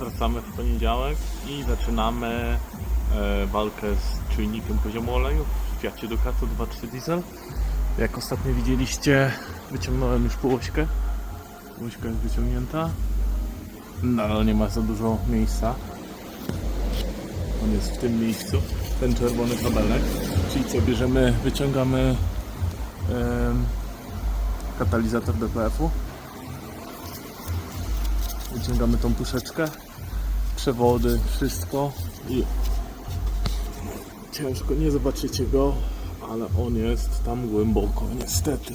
wracamy w poniedziałek i zaczynamy e, walkę z czujnikiem poziomu oleju w Fiacie Ducato 2.3 diesel. Jak ostatnio widzieliście, wyciągnąłem już półośkę. Łyżka jest wyciągnięta. Nadal nie ma za dużo miejsca. On jest w tym miejscu. Ten czerwony kabelek. Czyli co bierzemy, wyciągamy katalizator DPF-u. Wyciągamy tą puszeczkę. Przewody, wszystko. I ciężko, nie zobaczycie go, ale on jest tam głęboko, niestety.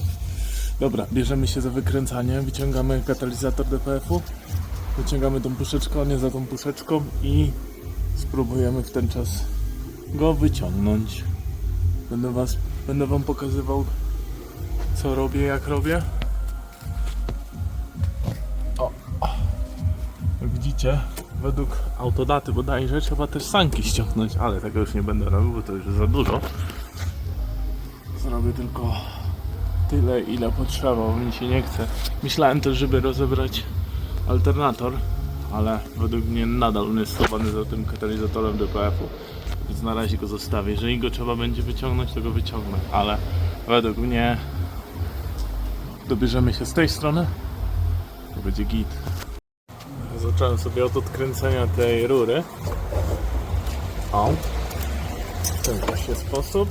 Dobra, bierzemy się za wykręcanie, wyciągamy katalizator DPF-u, wyciągamy tą puszeczkę, jest za tą puszeczką i spróbujemy w ten czas go wyciągnąć. Będę, was, będę wam pokazywał co robię, jak robię. O, o. Widzicie, według autodaty bodajże trzeba też sanki ściągnąć, ale tego już nie będę robił, bo to już za dużo. Zrobię tylko tyle, ile potrzeba, bo mi się nie chce. Myślałem też, żeby rozebrać alternator, ale według mnie nadal on jest schowany za tym katalizatorem DPF-u, więc na razie go zostawię. Jeżeli go trzeba będzie wyciągnąć, to go wyciągnę, ale według mnie dobierzemy się z tej strony, to będzie git. Zacząłem sobie od odkręcenia tej rury. O. W ten właśnie sposób.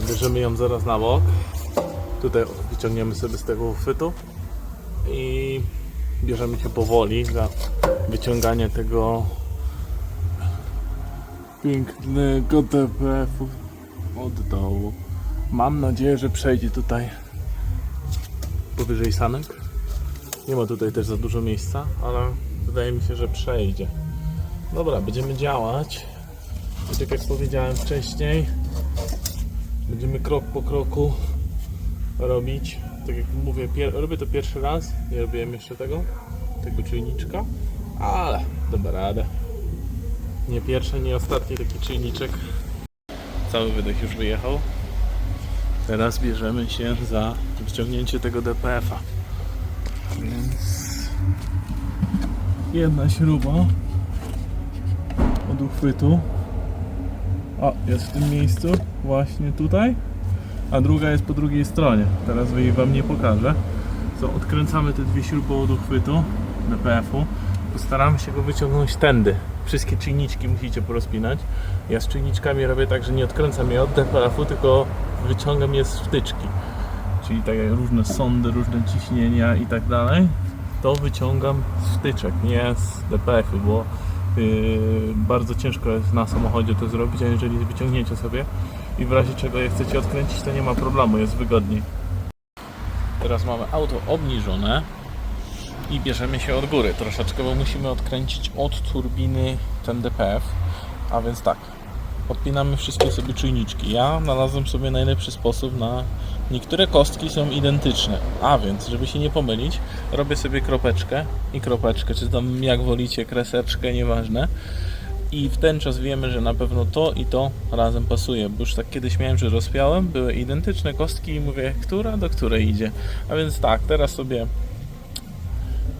Zabierzemy ją zaraz na bok. Tutaj wyciągniemy sobie z tego uchwytu i bierzemy się powoli za wyciąganie tego pięknego DPF-u od dołu. Mam nadzieję, że przejdzie tutaj powyżej sanek. Nie ma tutaj też za dużo miejsca, ale wydaje mi się, że przejdzie. Dobra, będziemy działać. I tak jak powiedziałem wcześniej, będziemy krok po kroku robić. Tak jak mówię, robię to pierwszy raz, nie robiłem jeszcze tego, tego czujniczka, ale dobra radę. Nie pierwszy, nie ostatni taki czujniczek. Cały wydech już wyjechał. Teraz bierzemy się za wyciągnięcie tego DPF-a. Więc jedna śruba od uchwytu. O, jest w tym miejscu, właśnie tutaj. A druga jest po drugiej stronie. Teraz jej wam nie pokażę. Co, odkręcamy te dwie śruby od uchwytu DPF-u. Postaramy się go wyciągnąć tędy. Wszystkie czujniczki musicie porozpinać. Ja z czujniczkami robię tak, że nie odkręcam je od DPF-u, tylko wyciągam je z wtyczki czyli tak jak różne sądy, różne ciśnienia i tak dalej, to wyciągam z nie z DPF-y, bo yy, bardzo ciężko jest na samochodzie to zrobić, a jeżeli wyciągniecie sobie i w razie czego je chcecie odkręcić, to nie ma problemu, jest wygodniej. Teraz mamy auto obniżone i bierzemy się od góry troszeczkę, bo musimy odkręcić od turbiny ten DPF, a więc tak, odpinamy wszystkie sobie czujniczki. Ja znalazłem sobie najlepszy sposób na niektóre kostki są identyczne, a więc żeby się nie pomylić, robię sobie kropeczkę i kropeczkę, czy tam jak wolicie kreseczkę, nieważne. I w ten czas wiemy, że na pewno to i to razem pasuje, bo już tak kiedyś miałem, że rozpiałem, były identyczne kostki i mówię, która do której idzie. A więc tak, teraz sobie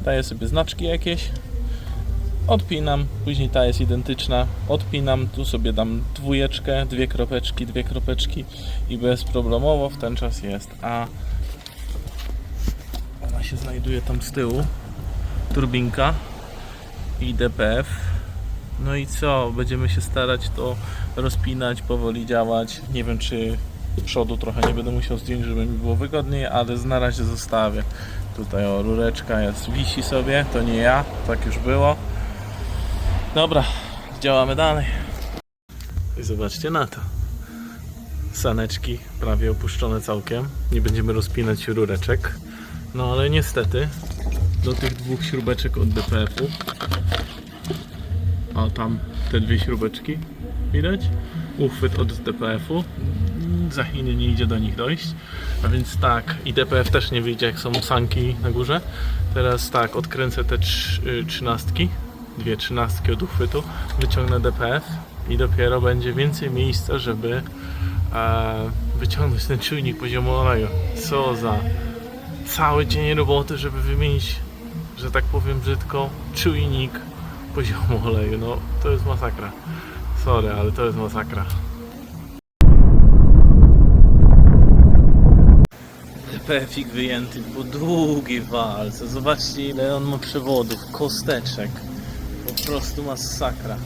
daję sobie znaczki jakieś, Odpinam, później ta jest identyczna. Odpinam, tu sobie dam dwójeczkę, dwie kropeczki, dwie kropeczki i bezproblemowo w ten czas jest. A ona się znajduje tam z tyłu. Turbinka i DPF. No i co? Będziemy się starać to rozpinać, powoli działać. Nie wiem czy przodu trochę nie będę musiał zdjąć, żeby mi było wygodniej, ale na razie zostawię. Tutaj o rureczka jest, wisi sobie, to nie ja, tak już było. Dobra, działamy dalej. I zobaczcie na to. Saneczki prawie opuszczone całkiem. Nie będziemy rozpinać rureczek. No ale niestety do tych dwóch śrubeczek od DPF-u. O tam te dwie śrubeczki. Widać? Uchwyt od DPF-u. Za Chiny nie idzie do nich dojść. A więc tak, i DPF też nie wyjdzie jak są sanki na górze. Teraz tak, odkręcę te trz- y, trzynastki dwie trzynastki od uchwytu, wyciągnę DPF i dopiero będzie więcej miejsca, żeby e, wyciągnąć ten czujnik poziomu oleju. Co za cały dzień roboty, żeby wymienić że tak powiem brzydko, czujnik poziomu oleju. No to jest masakra. Sorry, ale to jest masakra. TPF-ik wyjęty po długiej walce. Zobaczcie ile on ma przewodów, kosteczek. Prostu masakra.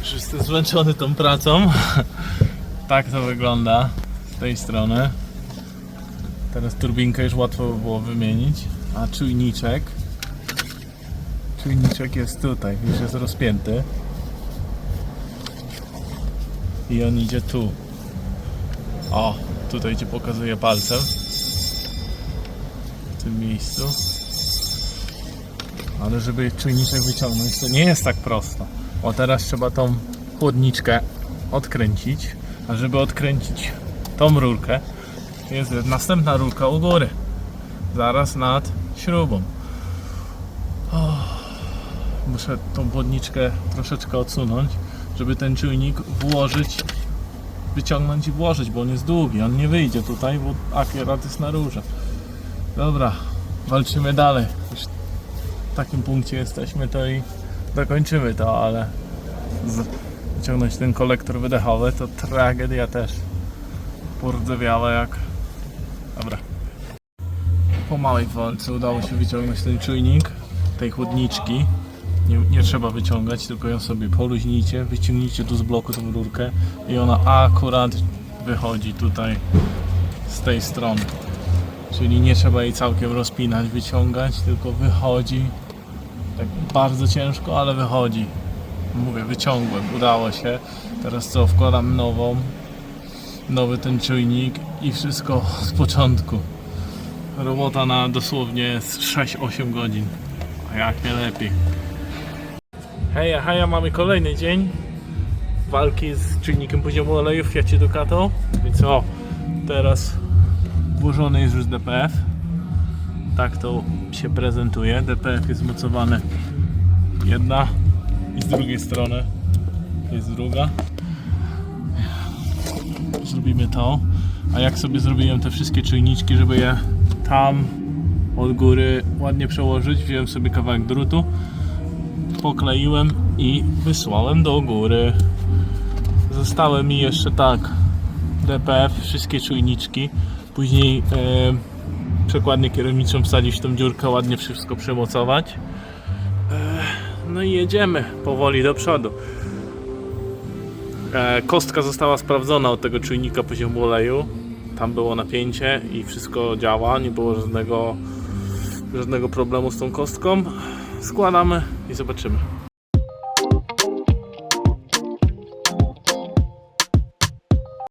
Już jestem zmęczony tą pracą. tak to wygląda z tej strony. Teraz turbinkę już łatwo by było wymienić. A czujniczek. Czujniczek jest tutaj, już jest rozpięty. I on idzie tu. O, tutaj Ci pokazuję palcem. W tym miejscu. Ale żeby czujniczek wyciągnąć, to nie jest tak prosto. O, teraz trzeba tą chłodniczkę odkręcić. A żeby odkręcić tą rurkę, jest następna rurka u góry. Zaraz nad śrubą. Muszę tą chłodniczkę troszeczkę odsunąć, żeby ten czujnik włożyć wyciągnąć i włożyć, bo on jest długi. On nie wyjdzie tutaj, bo akurat jest na rurze. Dobra, walczymy dalej. Takim punkcie jesteśmy, to i dokończymy to, ale wyciągnąć ten kolektor wydechowy to tragedia też. Pordzewiałe jak... Dobra. Po małej walce udało się wyciągnąć ten czujnik tej chłodniczki. Nie, nie trzeba wyciągać, tylko ją sobie poluźnijcie, wyciągnijcie tu z bloku tą rurkę i ona akurat wychodzi tutaj z tej strony. Czyli nie trzeba jej całkiem rozpinać, wyciągać, tylko wychodzi tak bardzo ciężko, ale wychodzi. Mówię, wyciągłem, udało się. Teraz co, wkładam nową, nowy ten czujnik i wszystko z początku. Robota na dosłownie z 6-8 godzin. A jak nie lepiej. Heja, heja, mamy kolejny dzień walki z czynnikiem poziomu oleju w Fiacie Ducato. Więc o, teraz włożony jest już DPF. Tak to się prezentuje. DPF jest mocowany jedna i z drugiej strony jest druga. Zrobimy to. A jak sobie zrobiłem te wszystkie czujniczki, żeby je tam od góry ładnie przełożyć, wziąłem sobie kawałek drutu pokleiłem i wysłałem do góry. Zostały mi jeszcze tak DPF, wszystkie czujniczki. Później e, przekładnię kierowniczą wsadzić w tą dziurkę, ładnie wszystko przymocować. E, no i jedziemy powoli do przodu. E, kostka została sprawdzona od tego czujnika poziomu oleju. Tam było napięcie i wszystko działa, nie było żadnego, żadnego problemu z tą kostką składamy i zobaczymy.